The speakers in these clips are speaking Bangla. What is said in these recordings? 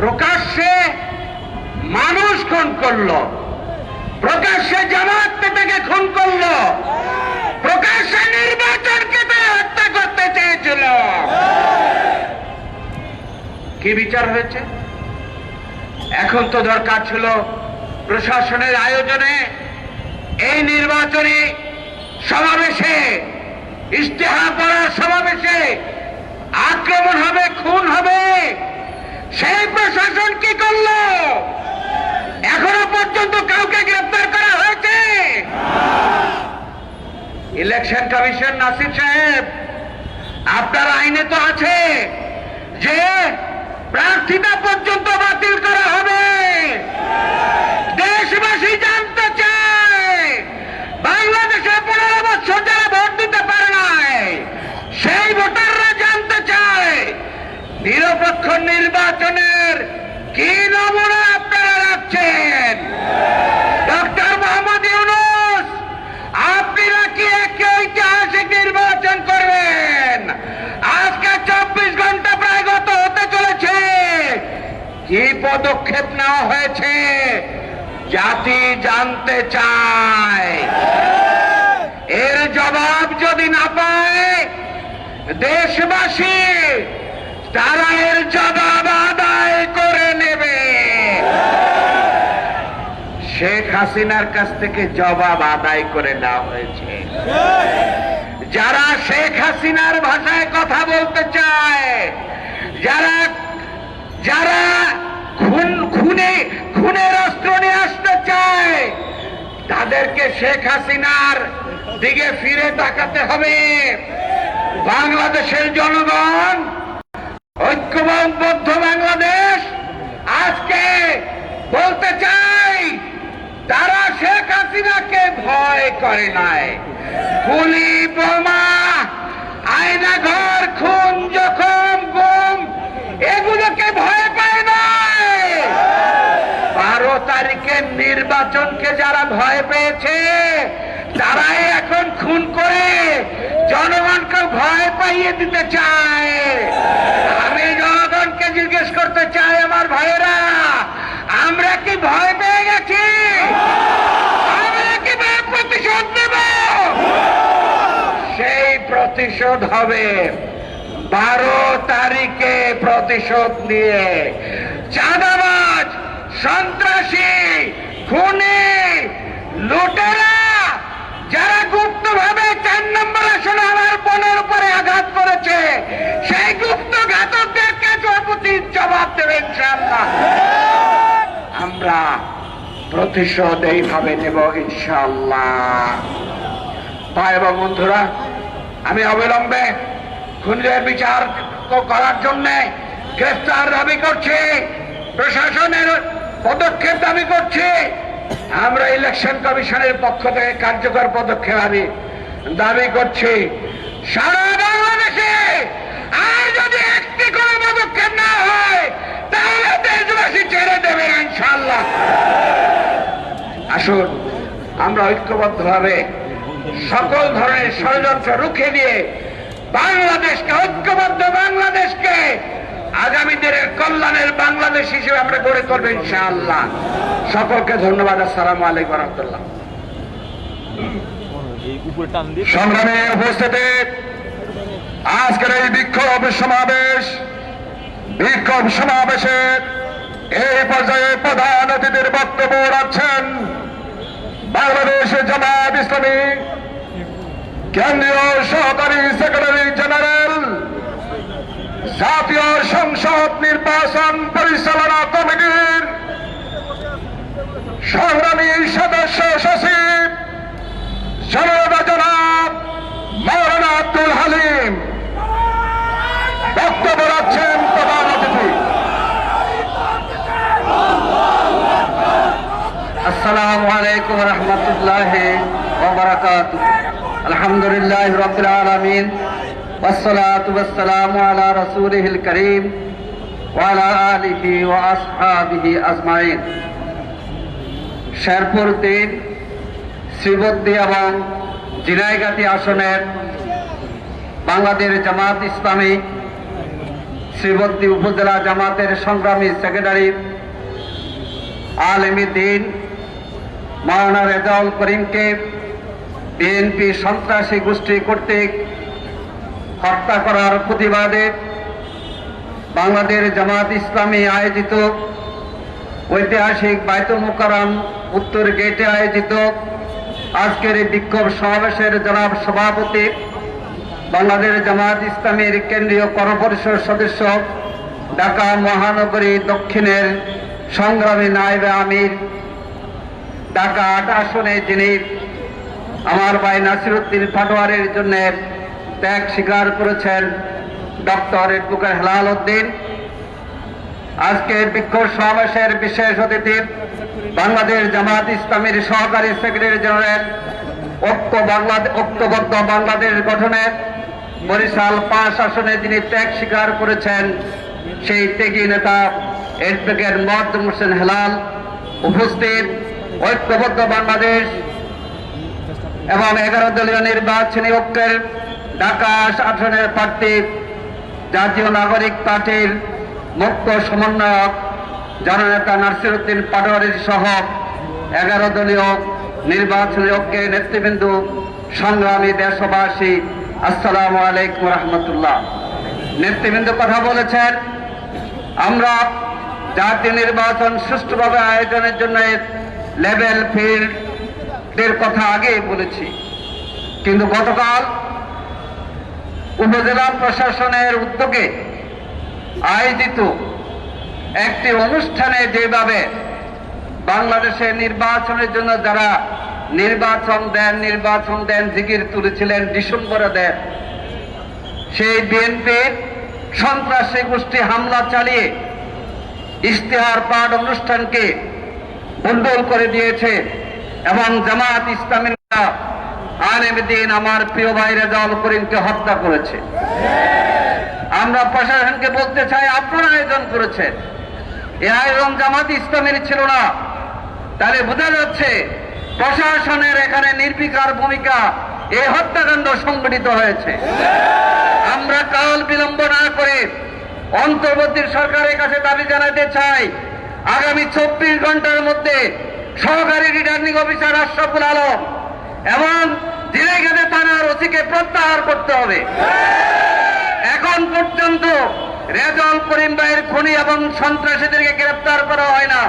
প্রকাশ্যে মানুষ খুন করল। প্রকাশ্যে জামাত থেকে খুন করল। প্রকাশ্যে নির্বাচনকে তারা হত্যা করতে চেয়েছিল। কি বিচার হয়েছে? এখন তো দরকার ছিল প্রশাসনের আয়োজনে এই নির্বাচনী সমাবেশে, ইশতেহার পড়ার সমাবেশে আক্রমণ হবে, খুন হবে সেই প্রশাসন কি করল এখনও পর্যন্ত কাউকে গ্রেফতার করা হয়েছে ইলেকশন কমিশন নাসির সাহেব, আপনার আইনে তো আছে যে প্রার্থিতা পর্যন্ত বাতিল করা হবে। দেশবাসী জানতে চায়, বাংলাদেশে পনেরো বছর যারা ভোট দিতে পারে নাই, সেই ভোটাররা জানতে চায়, নিরপেক্ষ নির্বাচনের কি নমুনা আপনারা রাখছেন? ডক্টর মোহাম্মদ ইউনুস আপনারা কি একটি ঐতিহাসিক নির্বাচন করবেন আজকে চব্বিশ ঘণ্টা প্রায় গত হতে চলেছে কি পদক্ষেপ নেওয়া হয়েছে। জাতি জানতে চায়। এর জবাব যদি না পায়, দেশবাসী তারা এর জবাব আদায় করে নেবে। শেখ হাসিনার কাছ থেকে জবাব আদায় করে নেওয়া হয়েছে। যারা শেখ হাসিনার ভাষায় কথা বলতে চায় যারা যারা খুন খুনে খুনের অস্ত্র নিয়ে আসতে চায় তাদেরকে শেখ হাসিনার দিকে ফিরে তাকাতে হবে। বাংলাদেশের জনগণ, ঐক্যবদ্ধ বাংলাদেশ আজকে বলতে চাই, তারা শেখ হাসিনাকে ভয় করে নাই। গুলি, বোমা আয়না ঘর খুন, জখম, গুম এগুলোকে ভয় পায় নাই বারো তারিখের নির্বাচনকে যারা ভয় পেয়েছে, তারাই এখন খুন করে জনগণকে ভয় পাইয়ে দিতে চায়। আমি জনগণকে জিজ্ঞেস করতে চাই, আমার ভাইয়েরা, আমরা কি ভয় পেয়ে গেছি? প্রতিশোধ নেব? সেই প্রতিশোধ হবে বারো তারিখে প্রতিশোধ নিয়ে। চাঁদাবাজ, সন্ত্রাসী খুনি লুটেরা যারা গুপ্ত ভাবে চার নম্বর আসনে আমার বোনের আঘাত করেছে। সেই গুপ্ত ঘাতকদেরকে জবাবতি জবাব দেবে ইনশাআল্লাহ আমরা প্রতিশোধ এইভাবে নেব, ইনশাআল্লাহ। ভাই এবং বন্ধুরা, আমি অবিলম্বে খুনিদের বিচার করার জন্য গ্রেফতার দাবি করছি। প্রশাসনের পদক্ষেপ দাবি করছি। আমরা ইলেকশন কমিশনের পক্ষ থেকে কার্যকর পদক্ষেপ আমি দাবি করছি। সারা বাংলাদেশে আর যদি একটি কোনো পদক্ষেপ না হয় তাহলে দেশবাসী ছেড়ে দেবে ইনশাল্লাহ আসুন আমরা ঐক্যবদ্ধভাবে সকল ধরনের ষড়যন্ত্র রুখে দিয়ে বাংলাদেশকে ঐক্যবদ্ধ বাংলাদেশকে আগামী দিনের কল্যাণের বাংলাদেশ হিসেবে আমরা গড়ে তুলবো ইনশাআল্লাহ। সকলকে ধন্যবাদ আসসালামু আলাইকুম রহমতুল্লাহ। সংগ্রামে উপস্থিতি আজকের এই বিক্ষোভ সমাবেশ, বিক্ষোভ সমাবেশে এই পর্যায়ে প্রধান অতিথির বক্তব্য রাখছেন বাংলাদেশ জামায়াত ইসলামী কেন্দ্রীয় সহকারী সেক্রেটারি জেনারেল, জাতীয় সংসদ নির্বাচন পরিচালনা কমিটির সংগ্রামী সদস্য সচিব জনতা জনাব মৌলানা আব্দুল হালিম বক্তব্য রাখছেন প্রধান অতিথি আসসালামু আলাইকুম রহমতুল্লাহ ওবরাকাত আলহামদুলিল্লাহ রবিল আলমিন والصلاة والسلام على رسوله الكريم وعلى آله وأصحابه أجمعين শেরপুর তিন শ্রীবদ্দী এবং জিনাইগাতি আসনের বাংলাদেশ জামাত ইসলামী শ্রীবর্তী উপজেলা জামাতের সংগ্রামী সেক্রেটারি আলমী দিন মাওলানা রেজাউল করিমকে বিএনপি সন্ত্রাসী গোষ্ঠী কর্তৃক হত্যা করার প্রতিবাদে বাংলাদেশ জামাত ইসলামী আয়োজিত ঐতিহাসিক বাইতুল মুকাররম উত্তর গেটে আয়োজিত আজকের এই বিক্ষোভ সমাবেশের জনাব সভাপতি বাংলাদেশ জামাত ইসলামীর কেন্দ্রীয় কর্মপরিষদ সদস্য ঢাকা মহানগরী দক্ষিণের সংগ্রামী নায়েবে আমির ঢাকা আট আসনে যিনি আমার ভাই নাসিরুদ্দিন পাটোয়ারির জন্য ত্যাগ স্বীকার করেছেন ডক্টর এডভোকেট হেলাল উদ্দিন। আজকের বিক্ষোভ সমাবেশের বিশেষ অতিথি বাংলাদেশ জামাত ইসলামীর সহকারী সেক্রেটারি জেনারেল, ঐক্য বাংলাদেশ ঐক্যবদ্ধ বাংলাদেশ গঠনে বরিশাল পাঁচ আসনে যিনি ত্যাগ স্বীকার করেছেন, সেই ত্যাগী নেতা অ্যাডভোকেট মহাদ্দুম হোসেন হেলাল উপস্থিত। ঐক্যবদ্ধ বাংলাদেশ এবং এগারো দলীয় নির্বাচনী ঐক্যের ঢাকা আসনের প্রার্থী জাতীয় নাগরিক পার্টির মুখ্য সমন্বয়ক জননেতা নাসিরুদ্দিন পাটোয়ারির সহ এগারো দলীয় নির্বাচনী ঐক্যের নেতৃবৃন্দ, সংগ্রামী দেশবাসী, আসসালামু আলাইকুম রহমতুল্লাহ। নেতৃবৃন্দ কথা বলেছেন, আমরা জাতীয় নির্বাচন সুষ্ঠুভাবে আয়োজনের জন্য লেভেল ফিল্ডের কথা আগে বলেছি। কিন্তু গতকাল উপজেলা প্রশাসনের উদ্যোগে আয়োজিত একটি অনুষ্ঠানে যেভাবে বাংলাদেশের নির্বাচনের জন্য যারা নির্বাচন দেন নির্বাচন দেন জিগির তুলেছিলেন ডিসেম্বরে দেন, সেই বিএনপির সন্ত্রাসী গোষ্ঠী হামলা চালিয়ে ইশতেহার পাঠ অনুষ্ঠানকে বন্ডল করে দিয়েছে এবং জামাত ইসলামের আলেমদিন আমার প্রিয় ভাই রেজাউল করিমকে হত্যা করেছে। আমরা প্রশাসনকে বলতে চাই, আপনারা আয়োজন করেছেন। এই আয়োজন জামাত ইসলামের ছিল না। তাহলে বোঝা যাচ্ছে প্রশাসনের এখানে নির্বিকার ভূমিকা এই হত্যাকাণ্ড সংঘটিত হয়েছে। আমরা কাল বিলম্ব না করে অন্তর্বর্তী সরকারের কাছে দাবি জানাতে চাই আগামী চব্বিশ ঘণ্টার মধ্যে সহকারী রিটার্নিং অফিসার আশরাফুল আলম এবং জিরাইগাতে থানার ওসিকে প্রত্যাহার করতে হবে। এখন পর্যন্ত রেজল করিম ভাইয়ের খুনি এবং সন্ত্রাসীদেরকে গ্রেপ্তার করা হয় না।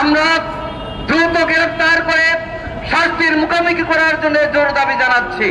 আমরা দ্রুত গ্রেপ্তার করে শাস্তির মুখোমুখি করার জন্য জোর দাবি জানাচ্ছি।